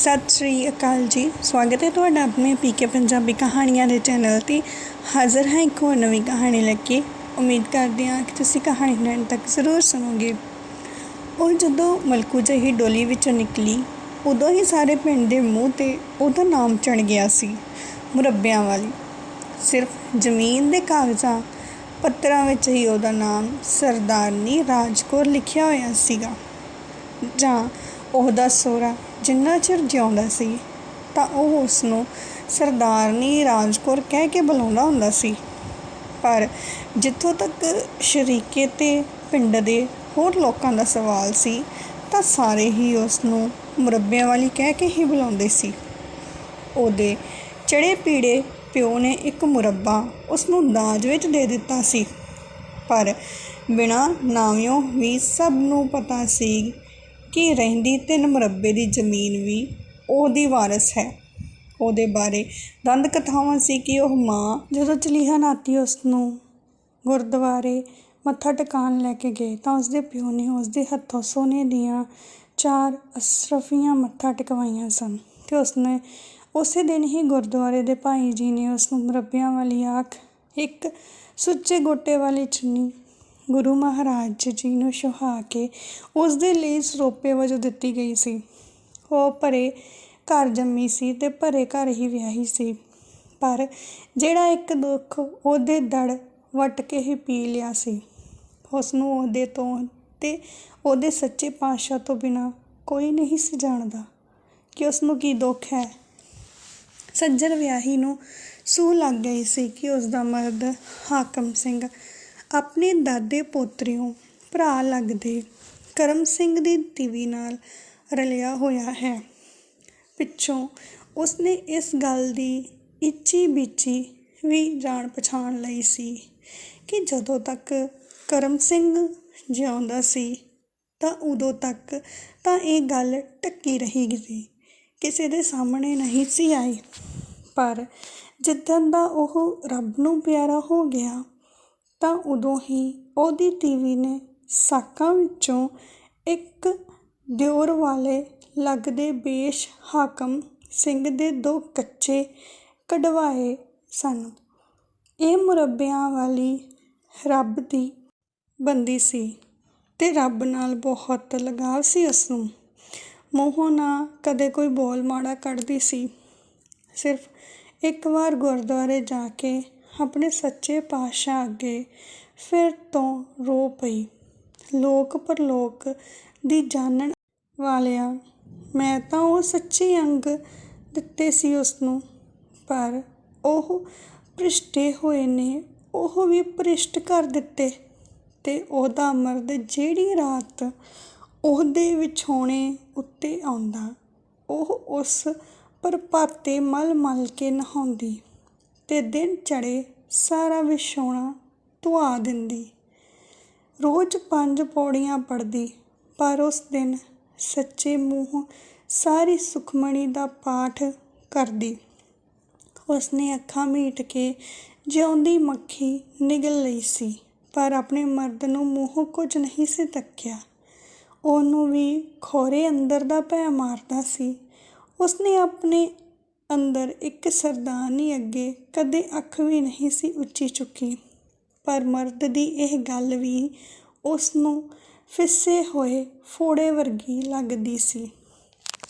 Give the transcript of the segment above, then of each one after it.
ਸਤਿ ਸ਼੍ਰੀ ਅਕਾਲ ਜੀ। ਸਵਾਗਤ ਹੈ ਤੁਹਾਡਾ ਆਪਣੇ ਪੀਕੇ ਪੰਜਾਬੀ ਕਹਾਣੀਆਂ ਦੇ ਚੈਨਲ 'ਤੇ। ਹਾਜ਼ਰ ਹਾਂ ਇੱਕ ਹੋਰ ਨਵੀਂ ਕਹਾਣੀ ਲੈ ਕੇ। ਉਮੀਦ ਕਰਦੇ ਹਾਂ ਕਿ ਤੁਸੀਂ ਕਹਾਣੀ ਲੈਣ ਤੱਕ ਜ਼ਰੂਰ ਸੁਣੋਗੇ। ਉਹ ਜਦੋਂ ਮਲਕੂ ਜਿਹੀ ਡੋਲੀ ਵਿੱਚੋਂ ਨਿਕਲੀ, ਉਦੋਂ ਹੀ ਸਾਰੇ ਪਿੰਡ ਦੇ ਮੂੰਹ 'ਤੇ ਉਹਦਾ ਨਾਮ ਚੜ ਗਿਆ ਸੀ, ਮੁਰੱਬਿਆਂ ਵਾਲੀ। ਸਿਰਫ ਜ਼ਮੀਨ ਦੇ ਕਾਗਜ਼ਾਂ, ਪੱਤਰਾਂ ਵਿੱਚ ਹੀ ਉਹਦਾ ਨਾਮ ਸਰਦਾਰਨੀ ਰਾਜਕੌਰ ਲਿਖਿਆ ਹੋਇਆ ਸੀਗਾ। ਜਾਂ ਉਹਦਾ ਸਹੁਰਾ ਜਿੰਨਾ ਚਿਰ ਜਿਉਂਦਾ ਸੀ, ਤਾਂ ਉਹ ਉਸ ਨੂੰ ਸਰਦਾਰਨੀ ਰਾਜਕੌਰ ਕਹਿ ਕੇ ਬੁਲਾਉਂਦਾ ਹੁੰਦਾ ਸੀ। ਪਰ ਜਿੱਥੋਂ ਤੱਕ ਸ਼ਰੀਕੇ ਤੇ ਪਿੰਡ ਦੇ ਹੋਰ ਲੋਕਾਂ ਦਾ ਸਵਾਲ ਸੀ, ਤਾਂ ਸਾਰੇ ਹੀ ਉਸ ਨੂੰ ਮੁਰੱਬਿਆਂ ਵਾਲੀ ਕਹਿ ਕੇ ਹੀ ਬੁਲਾਉਂਦੇ ਸੀ। ਉਹਦੇ ਚੜੇ ਪੀੜੇ ਪਿਓ ਨੇ ਇੱਕ ਮੁਰੱਬਾ ਉਸ ਨੂੰ ਦਾਜ ਵਿੱਚ ਦੇ ਦਿੱਤਾ ਸੀ। ਪਰ ਬਿਨਾਂ ਨਾਵਿਓਂ ਵੀ ਸਭ ਨੂੰ ਪਤਾ ਸੀ ਕਿ ਰਹਿੰਦੀ ਤਿੰਨ ਮੁਰੱਬੇ ਦੀ ਜ਼ਮੀਨ ਵੀ ਉਹਦੀ ਵਾਰਸ ਹੈ। ਉਹਦੇ ਬਾਰੇ ਦੰਦ ਕਥਾਵਾਂ ਸੀ ਕਿ ਉਹ ਮਾਂ ਜਦੋਂ ਚਲੀਹਾ ਨਾਤੀ ਉਸ ਨੂੰ ਗੁਰਦੁਆਰੇ ਮੱਥਾ ਟਿਕਾਣ ਲੈ ਕੇ ਗਏ ਤਾਂ ਉਸਦੇ ਪਿਓ ਨੇ ਉਸਦੇ ਹੱਥੋਂ ਸੋਨੇ ਦੀਆਂ ਚਾਰ ਅਸਰਫੀਆਂ ਮੱਥਾ ਟਿਕਵਾਈਆਂ ਸਨ ਤੇ ਉਸਨੇ ਉਸੇ ਦਿਨ ਹੀ ਗੁਰਦੁਆਰੇ ਦੇ ਭਾਈ ਜੀ ਨੇ ਉਸ ਨੂੰ ਮੁਰੱਬਿਆਂ ਵਾਲੀ ਆਖ, ਇੱਕ ਸੁੱਚੇ ਗੋਟੇ ਵਾਲੀ ਚੁੰਨੀ ਗੁਰੂ ਮਹਾਰਾਜ ਜੀ ਨੂੰ ਸੁਹਾ ਕੇ ਉਸ ਦੇ ਲਈ ਸਰੋਪੇ ਵਜੋਂ ਦਿੱਤੀ ਗਈ ਸੀ। ਉਹ ਭਰੇ ਘਰ ਜੰਮੀ ਸੀ ਤੇ ਭਰੇ ਘਰ ਹੀ ਵਿਆਹੀ ਸੀ। ਪਰ ਜਿਹੜਾ ਇੱਕ ਦੁੱਖ ਉਹਦੇ ਦੜ ਵਟ ਕੇ ਹੀ ਪੀ ਲਿਆ ਸੀ। ਉਸ ਨੂੰ ਉਹਦੇ ਤੋਂ ਤੇ ਉਹਦੇ ਸੱਚੇ ਪਾਤਸ਼ਾਹ ਤੋਂ ਬਿਨਾ ਕੋਈ ਨਹੀਂ ਸੀ ਜਾਣਦਾ ਕਿ ਉਸ ਨੂੰ ਕੀ ਦੁੱਖ ਹੈ। ਸੱਜਣ ਵਿਆਹੀ ਨੂੰ ਸੂ ਲੱਗ ਗਈ ਸੀ ਕਿ ਉਸ ਦਾ ਮਰਦ ਹਾਕਮ ਸਿੰਘ ਆਪਣੇ ਦਾਦੇ ਪੋਤਰਿਓਂ ਭਰਾ ਲੱਗਦੇ ਕਰਮ ਸਿੰਘ ਦੀ ਤੀਵੀ ਨਾਲ ਰਲਿਆ ਹੋਇਆ ਹੈ। ਪਿੱਛੋਂ ਉਸਨੇ ਇਸ ਗੱਲ ਦੀ ਇੱਚੀ ਬੀਚੀ ਵੀ ਜਾਣ ਪਛਾਣ ਲਈ ਸੀ ਕਿ ਜਦੋਂ ਤੱਕ ਕਰਮ ਸਿੰਘ ਜਿਉਂਦਾ ਸੀ, ਤਾਂ ਉਦੋਂ ਤੱਕ ਤਾਂ ਇਹ ਗੱਲ ਟੱਕੀ ਰਹੀ ਸੀ ਕਿਸੇ ਦੇ ਸਾਹਮਣੇ ਨਹੀਂ ਸੀ ਆਈ। ਪਰ ਜਿੱਦਣ ਦਾ ਉਹ ਰੱਬ ਨੂੰ ਪਿਆਰਾ ਹੋ ਗਿਆ ਤਾਂ ਉਦੋਂ ਹੀ ਉਹਦੀ ਟੀਵੀ ਨੇ ਸਾਕਾਂ ਵਿੱਚੋਂ ਇੱਕ ਦਿਓਰ ਵਾਲੇ ਲੱਗਦੇ ਬੇਸ਼ ਹਾਕਮ ਸਿੰਘ ਦੇ ਦੋ ਕੱਚੇ ਕਢਵਾਏ ਸਨ। ਇਹ ਮੁਰੱਬਿਆਂ ਵਾਲੀ ਰੱਬ ਦੀ ਬੰਦੀ ਸੀ ਤੇ ਰੱਬ ਨਾਲ ਬਹੁਤ ਲਗਾਵ ਸੀ ਉਸ ਨੂੰ ਮੂੰਹੋਂ ਨਾ ਕਦੇ ਕੋਈ ਬੋਲ ਮਾੜਾ ਕੱਢਦੀ ਸੀ। ਸਿਰਫ ਇੱਕ ਵਾਰ ਗੁਰਦੁਆਰੇ ਜਾ ਕੇ ਆਪਣੇ ਸੱਚੇ ਪਾਤਸ਼ਾਹ ਅੱਗੇ ਫਿਰ ਤੋਂ ਰੋ ਪਈ। ਲੋਕ ਪਰਲੋਕ ਦੀ ਜਾਣਨ ਵਾਲਿਆ, ਮੈਂ ਤਾਂ ਉਹ ਸੱਚੇ ਅੰਗ ਦਿੱਤੇ ਸੀ ਉਸ ਨੂੰ ਪਰ ਉਹ ਭ੍ਰਿਸ਼ਟੇ ਹੋਏ ਨੇ, ਉਹ ਵੀ ਭ੍ਰਿਸ਼ਟ ਕਰ ਦਿੱਤੇ। ਤੇ ਉਹਦਾ ਮਰਦ ਜਿਹੜੀ ਰਾਤ ਉਹਦੇ ਵਿਛੋਣੇ ਉੱਤੇ ਆਉਂਦਾ, ਉਹ ਉਸ ਪਰਪਾਤੇ ਮਲ ਮਲ ਕੇ ਨਹਾਉਂਦੀ। ਤੇ ਦਿਨ ਚੜੇ ਸਾਰਾ ਵਿਛੋਣਾ ਧੁਆ ਦਿੰਦੀ। ਰੋਜ਼ ਪੰਜ ਪੌੜੀਆਂ ਪੜਦੀ ਪਰ ਉਸ ਦਿਨ ਸੱਚੇ ਮੂੰਹ ਸਾਰੀ ਸੁਖਮਣੀ ਦਾ ਪਾਠ ਕਰਦੀ। ਉਸਨੇ ਅੱਖਾਂ ਮੀਟ ਕੇ ਜਿਉਂਦੀ ਮੱਖੀ ਨਿਗਲ ਲਈ ਸੀ, ਪਰ ਆਪਣੇ ਮਰਦ ਨੂੰ ਮੂੰਹੋਂ ਕੁਝ ਨਹੀਂ ਸੀ ਤੱਕਿਆ। ਉਹਨੂੰ ਵੀ ਖੋਰੇ ਅੰਦਰ ਦਾ ਭੈ ਮਾਰਦਾ ਸੀ। ਉਸਨੇ ਆਪਣੇ ਅੰਦਰ ਇੱਕ ਸਰਦਾਰਨੀ ਅੱਗੇ ਕਦੇ ਅੱਖ ਵੀ ਨਹੀਂ ਸੀ ਉੱਚੀ ਚੁੱਕੀ। ਪਰ ਮਰਦ ਦੀ ਇਹ ਗੱਲ ਵੀ ਉਸ ਨੂੰ ਫਿੱਸੇ ਹੋਏ ਫੋੜੇ ਵਰਗੀ ਲੱਗਦੀ ਸੀ।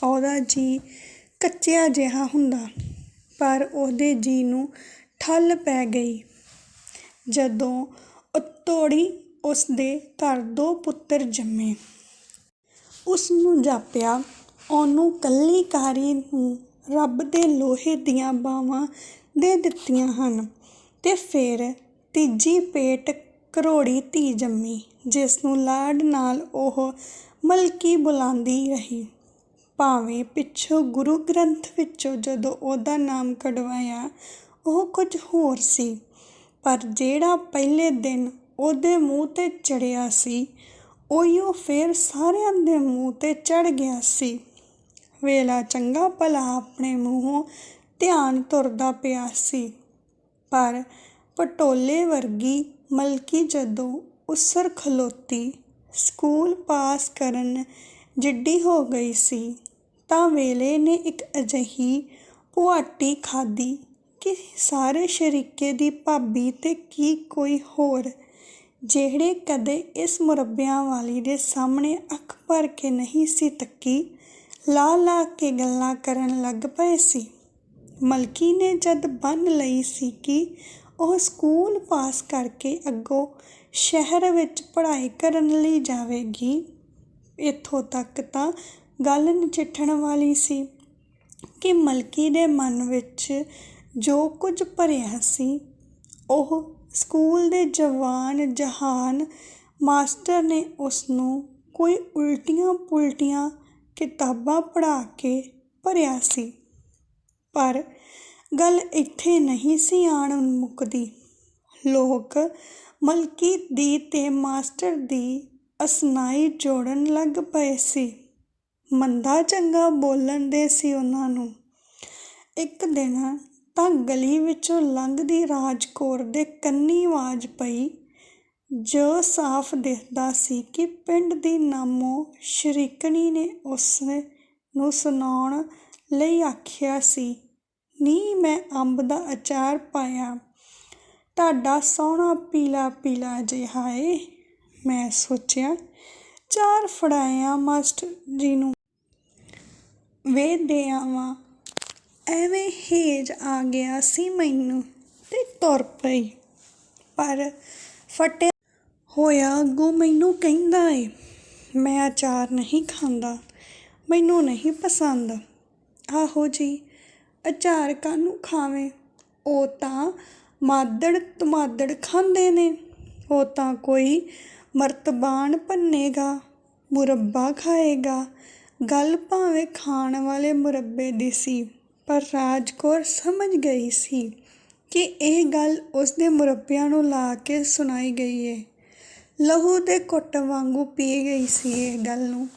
ਉਹਦਾ ਜੀ ਕੱਚਿਆ ਜਿਹਾ ਹੁੰਦਾ, ਪਰ ਉਹਦੇ ਜੀ ਨੂੰ ਠੱਲ ਪੈ ਗਈ। ਜਦੋਂ ਉਤੋੜੀ ਉਸ ਦੇ ਘਰ ਦੋ ਪੁੱਤਰ ਜੰਮੇ। ਉਸ ਨੂੰ ਜਾਪਿਆ, ਉਹਨੂੰ ਕੱਲੀ ਕਾਰੀ ਨੂੰ ਰੱਬ ਦੇ ਲੋਹੇ ਦੀਆਂ ਬਾਹਾਂ ਦੇ ਦਿੱਤੀਆਂ ਹਨ ਤੇ ਫਿਰ ਤੀਜੀ ਪੇਟ ਕਰੋੜੀ ਧੀ ਜੰਮੀ, ਜਿਸ ਨੂੰ ਲਾਡ ਨਾਲ ਉਹ ਮਲਕੀ ਬੁਲਾਉਂਦੀ ਰਹੀ। ਭਾਵੇਂ ਪਿੱਛੋਂ ਗੁਰੂ ਗ੍ਰੰਥ ਵਿੱਚੋਂ ਜਦੋਂ ਉਹਦਾ ਨਾਮ ਕਢਵਾਇਆ, ਉਹ ਕੁਝ ਹੋਰ ਸੀ, ਪਰ ਜਿਹੜਾ ਪਹਿਲੇ ਦਿਨ ਉਹਦੇ ਮੂੰਹ ਤੇ ਚੜਿਆ ਸੀ, ਉਹੀਓ ਫੇਰ ਸਾਰਿਆਂ ਦੇ ਮੂੰਹ ਤੇ ਚੜ ਗਿਆ ਸੀ। ਵੇਲਾ ਚੰਗਾ ਭਲਾ ਆਪਣੇ ਮੂੰਹੋਂ ਧਿਆਨ ਤੁਰਦਾ ਪਿਆ ਸੀ। ਪਰ ਪਟੋਲੇ ਵਰਗੀ ਮਲਕੀ ਜਦੋਂ ਉਸਰ ਖਲੋਤੀ, ਸਕੂਲ ਪਾਸ ਕਰਨ ਜਿੱਡੀ ਹੋ ਗਈ ਸੀ, ਤਾਂ ਵੇਲੇ ਨੇ ਇੱਕ ਅਜਿਹੀ ਪੁਆਟੀ ਖਾਧੀ ਕਿ ਸਾਰੇ ਸ਼ਰੀਕੇ ਦੀ ਭਾਬੀ ਤੇ ਕੀ ਕੋਈ ਹੋਰ, ਜਿਹੜੇ ਕਦੇ ਇਸ ਮੁਰੱਬਿਆਂ ਵਾਲੀ ਦੇ ਸਾਹਮਣੇ ਅੱਖ ਭਰ ਕੇ ਨਹੀਂ ਸੀ ਤੱਕੀ ਲਾ ਲਾ ਕੇ ਗੱਲਾਂ ਕਰਨ ਲੱਗ ਪਏ ਸੀ। ਮਲਕੀ ਨੇ ਜਦ ਬੰਨ ਲਈ ਸੀ ਕਿ ਉਹ ਸਕੂਲ ਪਾਸ ਕਰਕੇ ਅੱਗੋਂ ਸ਼ਹਿਰ ਵਿੱਚ ਪੜ੍ਹਾਈ ਕਰਨ ਲਈ ਜਾਵੇਗੀ, ਇੱਥੋਂ ਤੱਕ ਤਾਂ ਗੱਲ ਨਚਿੱਠਣ ਵਾਲੀ ਸੀ ਕਿ ਮਲਕੀ ਦੇ ਮਨ ਵਿੱਚ ਜੋ ਕੁਝ ਭਰਿਆ ਸੀ, ਉਹ ਸਕੂਲ ਦੇ ਜਵਾਨ ਜਹਾਨ ਮਾਸਟਰ ਨੇ ਉਸ ਨੂੰ ਕੋਈ ਉਲਟੀਆਂ ਪੁਲਟੀਆਂ ਕਿਤਾਬਾਂ ਪੜ੍ਹਾ ਕੇ ਭਰਿਆ ਸੀ। ਪਰ ਗੱਲ ਇੱਥੇ ਨਹੀਂ ਸੀ ਆਣ ਮੁੱਕਦੀ। ਲੋਕ ਮਲਕੀ ਦੀ ਤੇ ਮਾਸਟਰ ਦੀ ਅਸਨਾਈ ਜੋੜਨ ਲੱਗ ਪਏ ਸੀ। ਮੰਦਾ ਚੰਗਾ ਬੋਲਣ ਦੇ ਸੀ ਉਹਨਾਂ ਨੂੰ। ਇੱਕ ਦਿਨ ਤਾਂ ਗਲੀ ਵਿੱਚੋਂ ਲੰਘਦੀ ਰਾਜਕੌਰ ਦੇ ਕੰਨੀ ਆਵਾਜ਼ ਪਈ ਜੋ ਸਾਫ਼ ਦਿਖਦਾ ਸੀ ਕਿ ਪਿੰਡ ਦੀ ਨਾਮੋ ਸ਼ਰੀਕਣੀ ਨੇ ਉਸ ਨੂੰ ਸੁਣਾਉਣ ਲਈ ਆਖਿਆ ਸੀ, ਨੀ, ਮੈਂ ਅੰਬ ਦਾ ਅਚਾਰ ਪਾਇਆ। ਤੁਹਾਡਾ ਸੋਹਣਾ ਪੀਲਾ ਪੀਲਾ ਜਿਹਾ ਏ। ਮੈਂ ਸੋਚਿਆ, ਚਾਰ ਫੜਾਇਆ ਮਾਸਟਰ ਜੀ ਨੂੰ। ਵੇ ਦੇ ਆਵਾਂ ਐਵੇਂ ਹੇਜ ਆ ਗਿਆ ਸੀ ਮੈਨੂੰ ਤੇ ਤੁਰ ਪਈ। ਪਰ ਫਟਿਆ ਹੋਇਆ, ਅੱਗੋਂ ਮੈਨੂੰ ਕਹਿੰਦਾ ਏ, ਮੈਂ ਅਚਾਰ ਨਹੀਂ ਖਾਂਦਾ, ਮੈਨੂੰ ਨਹੀਂ ਪਸੰਦ। ਆਹੋ ਜੀ, ਅਚਾਰ ਕਾਹਨੂੰ ਖਾਵੇਂ? ਉਹ ਤਾਂ ਮਾਦੜ ਤਮਾਦੜ ਖਾਂਦੇ ਨੇ। ਉਹ ਤਾਂ ਕੋਈ ਮਰਤਬਾਨ ਭੰਨੇਗਾ, ਮੁਰੱਬਾ ਖਾਏਗਾ। ਗੱਲ ਭਾਵੇਂ ਖਾਣ ਵਾਲੇ ਮੁਰੱਬੇ ਦੀ ਸੀ, ਪਰ ਰਾਜਕੌਰ ਸਮਝ ਗਈ ਸੀ ਕਿ ਇਹ ਗੱਲ ਉਸ ਦੇ ਮੁਰੱਬਿਆਂ ਨੂੰ ਲਾ ਕੇ ਸੁਣਾਈ ਗਈ ਏ। ਲਹੂ ਦੇ ਘੁੱਟ ਵਾਂਗੂ ਪੀ ਗਈ ਸੀ ਇਹ ਗੱਲ ਨੂੰ।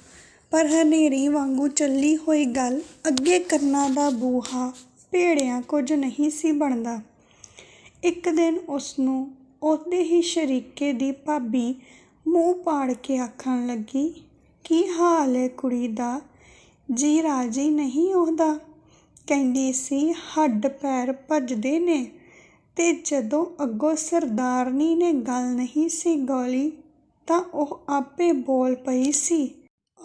ਪਰ ਹਨੇਰੀ ਵਾਂਗੂ ਚੱਲੀ ਹੋਈ ਗੱਲ ਅੱਗੇ ਕੰਨਾਂ ਦਾ ਬੂਹਾ ਭੇੜਿਆਂ ਕੁਝ ਨਹੀਂ ਸੀ ਬਣਦਾ। ਇੱਕ ਦਿਨ ਉਸ ਨੂੰ ਉਹਦੇ ਹੀ ਸ਼ਰੀਕੇ ਦੀ ਭਾਬੀ ਮੂੰਹ ਪਾੜ ਕੇ ਆਖਣ ਲੱਗੀ, ਕੀ ਹਾਲ ਹੈ ਕੁੜੀ ਦਾ? ਜੀ ਰਾਜੀ ਨਹੀਂ ਉਹਦਾ? ਕਹਿੰਦੀ ਸੀ, ਹੱਡ ਪੈਰ ਭੱਜਦੇ ਨੇ। ਅਤੇ ਜਦੋਂ ਅੱਗੋਂ ਸਰਦਾਰਨੀ ਨੇ ਗੱਲ ਨਹੀਂ ਸੀ ਗੋਲੀ, ਤਾਂ ਉਹ ਆਪੇ ਬੋਲ ਪਈ ਸੀ,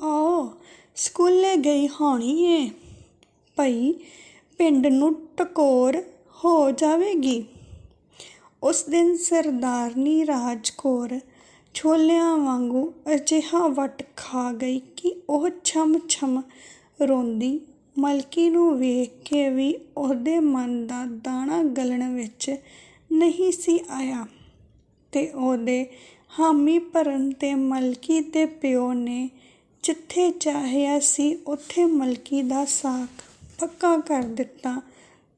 ਆਓ, ਸਕੂਲੇ ਗਈ ਹੋਣੀ ਏ। ਭਈ, ਪਿੰਡ ਨੂੰ ਟਕੋਰ ਹੋ ਜਾਵੇਗੀ। ਉਸ ਦਿਨ ਸਰਦਾਰਨੀ ਰਾਜਕੌਰ ਛੋਲਿਆਂ ਵਾਂਗੂ ਅਜਿਹਾ ਵੱਟ ਖਾ ਗਈ ਕਿ ਉਹ ਛਮ ਛਮ ਰੋਂਦੀ ਮਲਕੀ ਨੂੰ ਵੇਖ ਕੇ ਵੀ ਉਹਦੇ ਮਨ ਦਾ ਦਾਣਾ ਗਲਣ ਵਿੱਚ ਨਹੀਂ ਸੀ ਆਇਆ ਤੇ ਉਹਦੇ ਹਾਮੀ ਭਰਨ ਤੇ ਮਲਕੀ ਦੇ ਪਿਓ ਨੇ ਜਿੱਥੇ ਚਾਹਿਆ ਸੀ, ਉੱਥੇ ਮਲਕੀ ਦਾ ਸਾਕ ਪੱਕਾ ਕਰ ਦਿੱਤਾ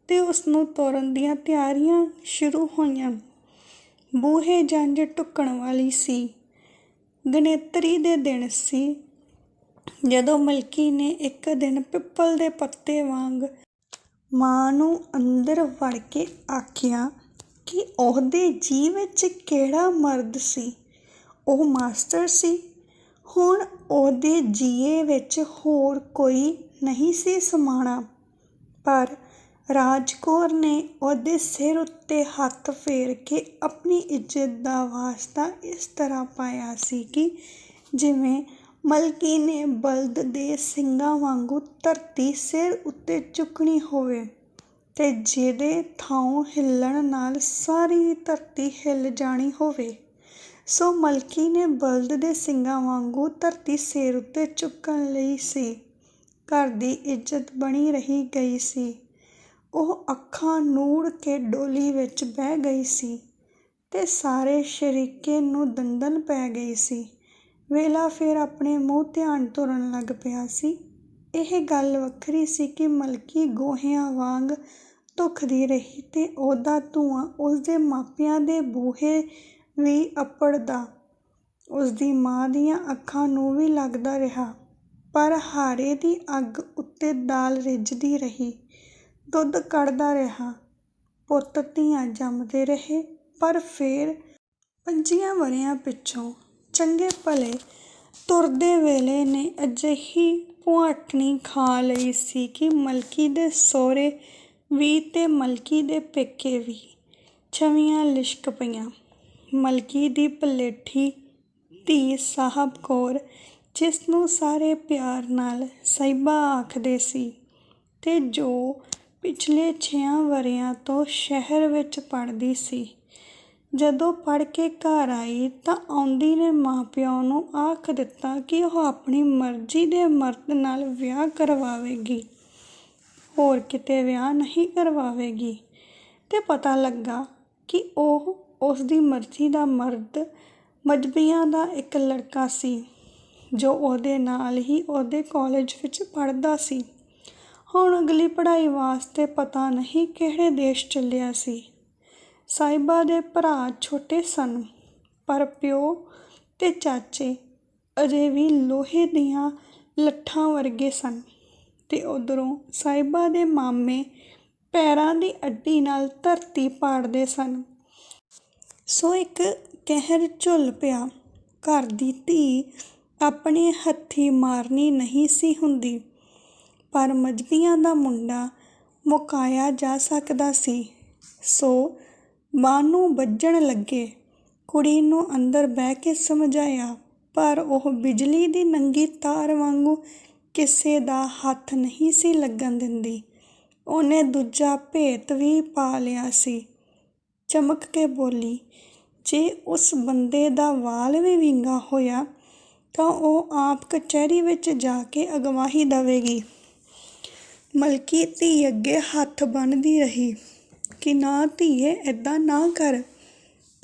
ਤੇ ਉਸ ਨੂੰ ਤੋਰਨ ਦੀਆਂ ਤਿਆਰੀਆਂ ਸ਼ੁਰੂ ਹੋਈਆਂ। ਬੂਹੇ ਜੰਜ ਟੁੱਕਣ ਵਾਲੀ ਸੀ। ਗਣੇਤਰੀ ਦੇ ਦਿਨ ਸੀ। ਜਦੋਂ ਮਲਕੀ ਨੇ ਇੱਕ ਦਿਨ ਪਿੱਪਲ ਦੇ ਪੱਤੇ ਵਾਂਗ ਮਾਂ ਨੂੰ ਅੰਦਰ ਵੜ ਕੇ ਆਖਿਆ ਕਿ ਉਹਦੇ ਜੀਅ ਵਿੱਚ ਕਿਹੜਾ ਮਰਦ ਸੀ? ਉਹ ਮਾਸਟਰ ਸੀ। ਹੁਣ ਉਹਦੇ ਜੀਏ ਵਿੱਚ ਹੋਰ ਕੋਈ ਨਹੀਂ ਸੀ ਸਮਾਣਾ। ਪਰ ਰਾਜਕੌਰ ਨੇ ਉਹਦੇ ਸਿਰ ਉੱਤੇ ਹੱਥ ਫੇਰ ਕੇ ਆਪਣੀ ਇੱਜ਼ਤ ਦਾ ਵਾਸਤਾ ਇਸ ਤਰ੍ਹਾਂ ਪਾਇਆ ਸੀ ਕਿ ਜਿਵੇਂ ਮਲਕੀ ਨੇ ਬਲਦ ਦੇ ਸਿੰਗਾਂ ਵਾਂਗੂ ਧਰਤੀ ਸਿਰ ਉੱਤੇ ਚੁੱਕਣੀ ਹੋਵੇ ਤੇ ਜਿਹਦੇ ਥਾਂ ਹਿੱਲਣ ਨਾਲ ਸਾਰੀ ਧਰਤੀ ਹਿੱਲ ਜਾਣੀ ਹੋਵੇ, ਸੋ ਮਲਕੀ ਨੇ ਬਲਦ ਦੇ ਸਿੰਗਾਂ ਵਾਂਗੂ ਧਰਤੀ ਸਿਰ ਉੱਤੇ ਚੁੱਕਣ ਲਈ ਸੀ। ਘਰ ਦੀ ਇੱਜ਼ਤ ਬਣੀ ਰਹੀ ਗਈ ਸੀ। ਉਹ ਅੱਖਾਂ ਨੂੜ ਕੇ ਡੋਲੀ ਵਿੱਚ ਬਹਿ ਗਈ ਸੀ ਤੇ ਸਾਰੇ ਸ਼ਰੀਕੇ ਨੂੰ ਦੰਦਨ ਪੈ ਗਈ ਸੀ। ਵੇਲਾ ਫਿਰ ਆਪਣੇ ਮੂੰਹ ਧਿਆਨ ਤੁਰਨ ਲੱਗ ਪਿਆ ਸੀ। ਇਹ ਗੱਲ ਵੱਖਰੀ ਸੀ ਕਿ ਮਲਕੀ ਗੋਹਿਆਂ ਵਾਂਗ ਧੁਖਦੀ ਰਹੀ ਤੇ ਉਹਦਾ ਧੂੰਆਂ ਉਸਦੇ ਮਾਪਿਆਂ ਦੇ ਬੂਹੇ ਵੀ ਅੱਪੜਦਾ। ਉਸਦੀ ਮਾਂ ਦੀਆਂ ਅੱਖਾਂ ਨੂੰ ਵੀ ਲੱਗਦਾ ਰਿਹਾ, ਪਰ ਹਾਰੇ ਦੀ ਅੱਗ ਉੱਤੇ ਦਾਲ ਰਿੱਝਦੀ ਰਹੀ। ਦੁੱਧ ਕੱਢਦਾ ਰਿਹਾ, ਪੁੱਤ ਧੀਆਂ ਜੰਮਦੇ ਰਹੇ, ਪਰ ਫੇਰ ਪੰਜੀਆਂ ਵਰਿਆਂ ਪਿੱਛੋਂ ਚੰਗੇ ਭਲੇ ਤੁਰਦੇ ਵੇਲੇ ਨੇ ਅਜਿਹੀ ਭੁਆਟਣੀ ਖਾ ਲਈ ਸੀ ਕਿ ਮਲਕੀ ਦੇ ਸਹੁਰੇ ਵੀ ਤੇ ਮਲਕੀ ਦੇ ਪੇਕੇ ਵੀ ਛਵੀਆਂ ਲਿਸ਼ਕ ਪਈਆਂ। ਮਲਕੀ ਦੀ ਪਲੇਠੀ ਧੀ ਸਾਹਿਬ ਕੌਰ, ਜਿਸ ਨੂੰ ਸਾਰੇ ਪਿਆਰ ਨਾਲ ਸਾਹਿਬਾ ਆਖਦੇ ਸੀ ਤੇ ਜੋ ਪਿਛਲੇ ਛੇਆਂ ਵਰ੍ਹਿਆਂ ਤੋਂ ਸ਼ਹਿਰ ਵਿੱਚ ਪੜ੍ਹਦੀ ਸੀ ਜਦੋਂ ਪੜ੍ਹ ਕੇ ਘਰ ਆਈ ਤਾਂ ਆਉਂਦੀ ਨੇ ਮਾਂ-ਪਿਓ ਨੂੰ ਆਖ ਦਿੱਤਾ ਕਿ ਉਹ ਆਪਣੀ ਮਰਜ਼ੀ ਦੇ ਮਰਦ ਨਾਲ ਵਿਆਹ ਕਰਵਾਵੇਗੀ। ਹੋਰ ਕਿਤੇ ਵਿਆਹ ਨਹੀਂ ਕਰਵਾਵੇਗੀ। ਅਤੇ ਪਤਾ ਲੱਗਾ ਕਿ ਉਹ ਉਸਦੀ ਮਰਜ਼ੀ ਦਾ ਮਰਦ ਮਜਬੀਆਂ ਦਾ ਇੱਕ ਲੜਕਾ ਸੀ, ਜੋ ਉਹਦੇ ਨਾਲ ਹੀ ਉਹਦੇ ਕਾਲਜ ਵਿੱਚ ਪੜ੍ਹਦਾ ਸੀ। ਹੁਣ ਅਗਲੀ ਪੜ੍ਹਾਈ ਵਾਸਤੇ ਪਤਾ ਨਹੀਂ ਕਿਹੜੇ ਦੇਸ਼ ਚੱਲਿਆ ਸੀ। ਸਾਹਿਬਾਂ ਦੇ ਭਰਾ ਛੋਟੇ ਸਨ, ਪਰ ਪਿਓ ਅਤੇ ਚਾਚੇ ਅਜੇ ਵੀ ਲੋਹੇ ਦੀਆਂ ਲੱਠਾਂ ਵਰਗੇ ਸਨ ਅਤੇ ਉੱਧਰੋਂ ਸਾਹਿਬਾਂ ਦੇ ਮਾਮੇ ਪੈਰਾਂ ਦੀ ਅੱਡੀ ਨਾਲ ਧਰਤੀ ਪਾੜਦੇ ਸਨ। ਸੋ ਇੱਕ ਕਹਿਰ ਝੁੱਲ ਪਿਆ, ਘਰ ਦੀ ਧੀ ਆਪਣੇ ਹੱਥੀਂ ਮਾਰਨੀ ਨਹੀਂ ਸੀ ਹੁੰਦੀ, ਪਰ ਮਜਬੀਆਂ ਦਾ ਮੁੰਡਾ ਮੁਕਾਇਆ ਜਾ ਸਕਦਾ ਸੀ। ਸੋ ਬਾਨੂ ਵੱਜਣ ਲੱਗੇ। ਕੁੜੀ ਨੂੰ ਅੰਦਰ ਬਹਿ ਕੇ ਸਮਝਾਇਆ, ਪਰ ਉਹ ਬਿਜਲੀ ਦੀ ਨੰਗੀ ਤਾਰ ਵਾਂਗੂ ਕਿਸੇ ਦਾ ਹੱਥ ਨਹੀਂ ਸੀ ਲੱਗਣ ਦਿੰਦੀ। ਉਹਨੇ ਦੂਜਾ ਭੇਤ ਵੀ ਪਾ ਲਿਆ ਸੀ। ਚਮਕ ਕੇ ਬੋਲੀ, ਜੇ ਉਸ ਬੰਦੇ ਦਾ ਵਾਲ ਵੀ ਵਿੰਗਾ ਹੋਇਆ, ਤਾਂ ਉਹ ਆਪ ਕਚਹਿਰੀ ਵਿੱਚ ਜਾ ਕੇ ਅਗਵਾਹੀ ਦੇਵੇਗੀ। ਮਲਕੀ ਧੀ ਅੱਗੇ ਹੱਥ ਬੰਨ੍ਹਦੀ ਰਹੀ। ਕਿ ਨਾ ਧੀਏ ਐਦਾਂ ਨਾ ਕਰ।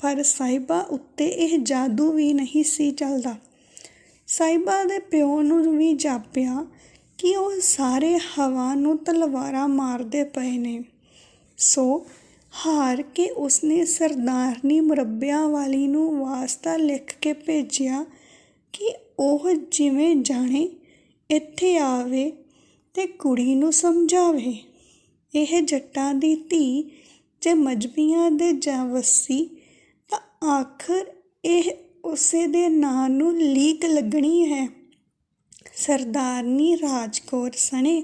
ਪਰ ਸਾਹਿਬਾ ਉੱਤੇ ਇਹ ਜਾਦੂ ਵੀ ਨਹੀਂ ਸੀ ਚੱਲਦਾ। ਸਾਹਿਬਾ ਦੇ ਪਿਓ ਨੂੰ ਵੀ ਜਾਪਿਆ ਕਿ ਉਹ ਸਾਰੇ ਹਵਾ ਨੂੰ ਤਲਵਾਰਾਂ ਮਾਰਦੇ ਪਏ ਨੇ। ਸੋ ਹਾਰ ਕੇ ਉਸਨੇ ਸਰਦਾਰਨੀ ਮੁਰੱਬਿਆਂ ਵਾਲੀ ਨੂੰ ਵਾਸਤਾ ਲਿਖ ਕੇ ਭੇਜਿਆ ਕਿ ਉਹ ਜਿਵੇਂ ਜਾਣੇ ਇੱਥੇ ਆਵੇ ਤੇ ਕੁੜੀ ਨੂੰ ਸਮਝਾਵੇ। ਇਹ ਜੱਟਾਂ ਦੀ ਧੀ ਜੇ ਮਜਬੀਆਂ ਦੇ ਜਾਂ ਵੱਸੀ, ਤਾਂ ਆਖਰ ਇਹ ਉਸੇ ਦੇ ਨਾਂ ਨੂੰ ਲੀਕ ਲੱਗਣੀ ਹੈ। ਸਰਦਾਰਨੀ ਰਾਜਕੌਰ ਸਣੇ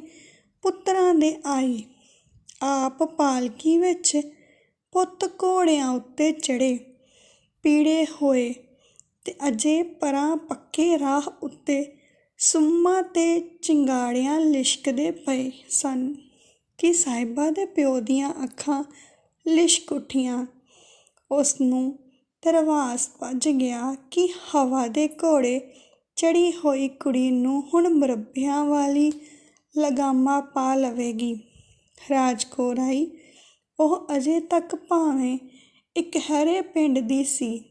ਪੁੱਤਰਾਂ ਦੇ ਆਈ। ਆਪ ਪਾਲਕੀ ਵਿੱਚ ਪੁੱਤ ਘੋੜਿਆਂ ਉੱਤੇ ਚੜੇ ਪੀੜੇ ਹੋਏ ਤੇ ਅਜੇ ਪਰਾਂ ਪੱਕੇ ਰਾਹ ਉੱਤੇ ਸੁੰਮਾਂ ਤੇ ਚਿੰਗਾੜਿਆਂ ਲਿਸ਼ਕਦੇ ਪਏ ਸਨ। ਕਿ ਸਾਹਿਬਾ ਦੇ ਪਿਓ ਦੀਆਂ ਅੱਖਾਂ ਲਿਸ਼ਕ ਉੱਠੀਆਂ ਉਸ ਨੂੰ ਧਰਵਾਸ ਭੱਜ ਗਿਆ ਕਿ ਹਵਾ ਦੇ ਘੋੜੇ ਚੜੀ ਹੋਈ ਕੁੜੀ ਨੂੰ ਹੁਣ ਮੁਰੱਬਿਆਂ ਵਾਲੀ ਲਗਾਮਾਂ ਪਾ ਲਵੇਗੀ। ਰਾਜਕੌਰ ਆਈ, ਉਹ ਅਜੇ ਤੱਕ ਭਾਵੇਂ ਇੱਕ ਹਰੇ ਪਿੰਡ ਦੀ ਸੀ,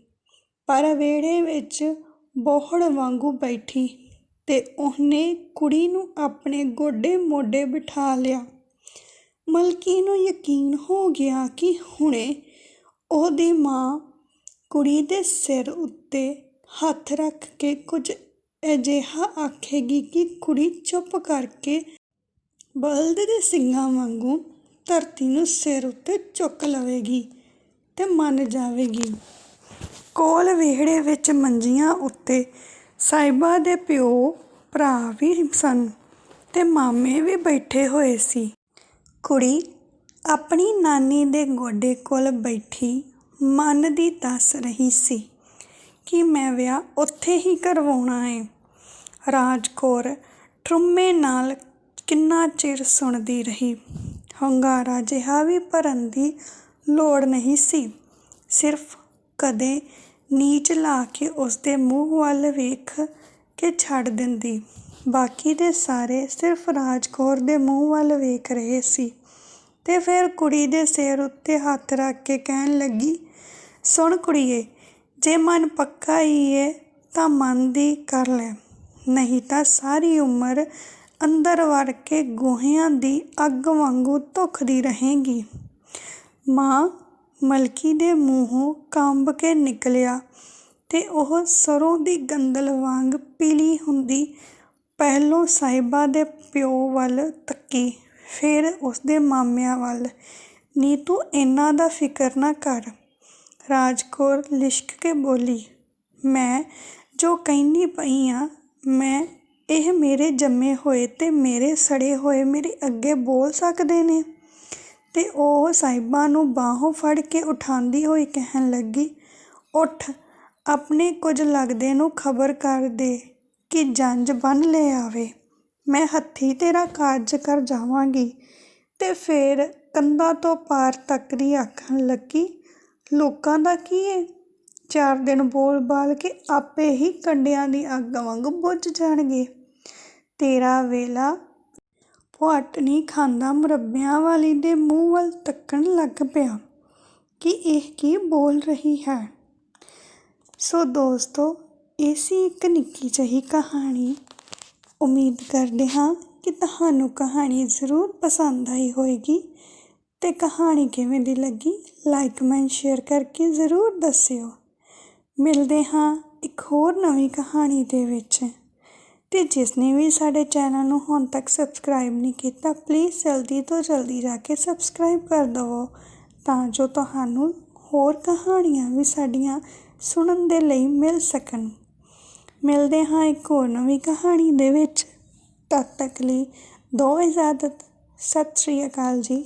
ਪਰ ਵਿਹੜੇ ਵਿੱਚ ਬੋਹੜ ਵਾਂਗੂ ਬੈਠੀ ਤੇ ਉਹਨੇ ਕੁੜੀ ਨੂੰ ਆਪਣੇ ਗੋਡੇ ਮੋਢੇ ਬਿਠਾ ਲਿਆ। ਮਲਕੀ ਨੂੰ ਯਕੀਨ ਹੋ ਗਿਆ ਕਿ ਹੁਣੇ ਉਹਦੀ ਮਾਂ ਕੁੜੀ ਦੇ ਸਿਰ ਉੱਤੇ ਹੱਥ ਰੱਖ ਕੇ ਕੁਝ ਅਜਿਹਾ ਆਖੇਗੀ ਕਿ ਕੁੜੀ ਚੁੱਪ ਕਰਕੇ ਬਲਦ ਦੇ ਸਿੰਘਾਂ ਵਾਂਗੂ ਧਰਤੀ ਨੂੰ ਸਿਰ ਉੱਤੇ ਚੁੱਕ ਲਵੇਗੀ ਤੇ ਮੰਨ ਜਾਵੇਗੀ। ਕੋਲ ਵਿਹੜੇ ਵਿੱਚ ਮੰਜੀਆਂ ਉੱਤੇ ਸਾਹਿਬਾ ਦੇ ਪਿਓ ਭਰਾ ਵੀ ਸਨ ਤੇ ਮਾਮੇ ਵੀ ਬੈਠੇ ਹੋਏ ਸੀ। ਕੁੜੀ ਆਪਣੀ ਨਾਨੀ ਦੇ ਗੋਡੇ ਕੋਲ ਬੈਠੀ ਮਨ ਦੀ ਦੱਸ ਰਹੀ ਸੀ ਕਿ ਮੈਂ ਵਿਆਹ ਉੱਥੇ ਹੀ ਕਰਵਾਉਣਾ ਏ। ਰਾਜ ਕੌਰ ਟਰੁੰਮੇ ਨਾਲ ਕਿੰਨਾ ਚਿਰ ਸੁਣਦੀ ਰਹੀ। ਹੰਗਾਰਾ ਜਿਹਾ ਵੀ ਭਰਨ ਦੀ ਲੋੜ ਨਹੀਂ ਸੀ। ਸਿਰਫ ਕਦੇ ਨੀਚ ਲਾ ਕੇ ਉਸਦੇ ਮੂੰਹ ਵੱਲ ਵੇਖ ਕੇ ਛੱਡ ਦਿੰਦੀ। ਬਾਕੀ ਦੇ ਸਾਰੇ ਸਿਰਫ ਰਾਜ ਕੌਰ ਦੇ ਮੂੰਹ ਵੱਲ ਵੇਖ ਰਹੇ ਸੀ ਤੇ ਫਿਰ ਕੁੜੀ ਦੇ ਸਿਰ ਉੱਤੇ ਹੱਥ ਰੱਖ ਕੇ ਕਹਿਣ ਲੱਗੀ, ਸੁਣ ਕੁੜੀਏ, ਜੇ ਮਨ ਪੱਕਾ ਹੀ ਏ ਤਾਂ ਮਨ ਦੀ ਕਰ ਲੈ, ਨਹੀਂ ਤਾਂ ਸਾਰੀ ਉਮਰ ਅੰਦਰ ਵੜ ਕੇ ਗੋਹਿਆਂ ਦੀ ਅੱਗ ਵਾਂਗੂ ਧੁਖਦੀ ਰਹੇਗੀ। ਮਾਂ ਮਲਕੀ ਦੇ ਮੂੰਹੋਂ ਕੰਬ ਕੇ ਨਿਕਲਿਆ ਤੇ ਉਹ ਸਰੋਂ ਦੀ ਗੰਦਲ ਵਾਂਗ ਪੀਲੀ ਹੁੰਦੀ ਪਹਿਲੋਂ ਸਾਹਿਬਾ ਦੇ ਪਿਓ ਵੱਲ ਤੱਕੀ, ਫਿਰ ਉਸਦੇ ਮਾਮਿਆਂ ਵੱਲ। ਨੀ ਤੂੰ ਇਹਨਾਂ ਦਾ ਫਿਕਰ ਨਾ ਕਰ ਰਾਜ ਕੌਰ ਲਿਸ਼ਕ ਕੇ ਬੋਲੀ। ਮੈਂ ਜੋ ਕਹਿੰਦੀ ਪਈ ਆ, ਮੈਂ ਇਹ ਮੇਰੇ ਜੰਮੇ ਹੋਏ ਤੇ ਮੇਰੇ ਸੜੇ ਹੋਏ ਮੇਰੇ ਅੱਗੇ ਬੋਲ ਸਕਦੇ ਨੇ? ਤੇ ਉਹ ਸਾਹਿਬਾਂ ਨੂੰ ਬਾਹੋਂ ਫੜ ਕੇ ਉਠਾਉਂਦੀ ਹੋਈ ਕਹਿਣ ਲੱਗੀ, ਉੱਠ, ਆਪਣੇ ਕੁਝ ਲੱਗਦੇ ਨੂੰ ਖਬਰ ਕਰ ਦੇ। ਕਿ ਜੰਜ ਬੰਨ੍ਹ ਲੈ ਆਵੇ। ਮੈਂ ਹੱਥੀਂ ਤੇਰਾ ਕਾਰਜ ਕਰ ਜਾਵਾਂਗੀ। ਅਤੇ ਫਿਰ ਕੰਧਾਂ ਤੋਂ ਪਾਰ ਤੱਕ ਦੀ ਆਖਣ ਲੱਗੀ, ਲੋਕਾਂ ਦਾ ਕੀ ਏ? ਚਾਰ ਦਿਨ ਬੋਲ ਬਾਲ ਕੇ ਆਪੇ ਹੀ ਕੰਡਿਆਂ ਦੀ ਅੱਗ ਵਾਂਗ ਬੁੱਝ ਜਾਣਗੇ। ਤੇਰਾ ਵੇਲਾ ਪੁਆਟ ਖਾਂਦਾ ਮੁਰੱਬਿਆਂ ਵਾਲੀ ਦੇ ਮੂੰਹ ਵੱਲ ਤੱਕਣ ਲੱਗ ਪਿਆ। ਕਿ ਇਹ ਕੀ ਬੋਲ ਰਹੀ ਹੈ? ਸੋ ਦੋਸਤੋ ਇਹ ਸੀ ਇੱਕ ਨਿੱਕੀ ਜਿਹੀ ਕਹਾਣੀ ਉਮੀਦ ਕਰਦੇ ਹਾਂ ਕਿ ਤੁਹਾਨੂੰ ਕਹਾਣੀ ਜ਼ਰੂਰ ਪਸੰਦ ਆਈ ਹੋਵੇਗੀ ਅਤੇ ਕਹਾਣੀ ਕਿਵੇਂ ਦੀ ਲੱਗੀ ਲਾਈਕ ਕਮੈਂਟ ਸ਼ੇਅਰ ਕਰਕੇ ਜ਼ਰੂਰ ਦੱਸਿਓ। ਮਿਲਦੇ ਹਾਂ ਇੱਕ ਹੋਰ ਨਵੀਂ ਕਹਾਣੀ ਦੇ ਵਿੱਚ। ਤੇ ਜਿਸ ਨੇ ਵੀ ਸਾਡੇ ਚੈਨਲ ਨੂੰ ਹੁਣ ਤੱਕ ਸਬਸਕ੍ਰਾਈਬ ਨਹੀਂ ਕੀਤਾ ਪਲੀਜ਼ ਜਲਦੀ ਤੋਂ ਜਲਦੀ ਜਾ ਕੇ ਸਬਸਕ੍ਰਾਈਬ ਕਰ ਦਵੋ, ਤਾਂ ਜੋ ਤੁਹਾਨੂੰ ਹੋਰ ਕਹਾਣੀਆਂ ਵੀ ਸਾਡੀਆਂ ਸੁਣਨ ਦੇ ਲਈ ਮਿਲ ਸਕਣ। ਮਿਲਦੇ ਹਾਂ ਇੱਕ ਹੋਰ ਨਵੀਂ ਕਹਾਣੀ ਦੇ ਵਿੱਚ। ਤਦ ਤੱਕ ਲਈ ਦੋ ਇਜਾਜ਼ਤ ਸਤਿ ਸ਼੍ਰੀ ਅਕਾਲ ਜੀ।